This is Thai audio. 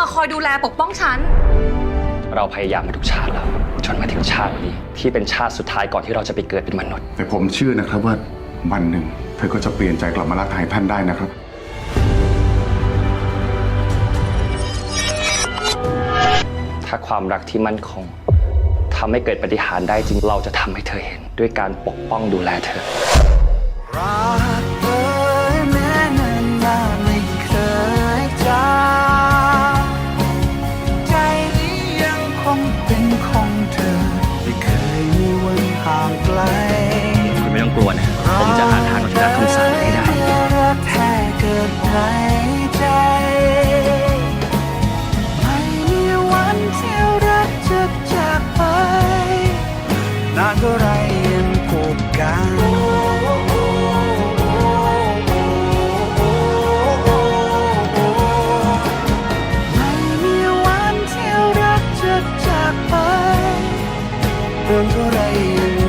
มาคอยดูแลปกป้องฉัน เราพยายามมาทุกชาติแล้ว จนมาถึงชาตินี้ ที่เป็นชาติสุดท้ายก่อนที่เราจะไปเกิดเป็นมนุษย์ แต่ผมเชื่อนะครับว่าวันหนึ่ง เธอก็จะเปลี่ยนใจกลับมารักไทยท่านได้นะครับ ถ้าความรักที่มั่นคงทำให้เกิดปฏิหารย์ได้จริงเราจะทำให้เธอเห็น ด้วยการปกป้องดูแลเธอ รักานเท่าไรยังกบกกันไม่มีวันที่รักจะจากไปนานเท่าไรยัง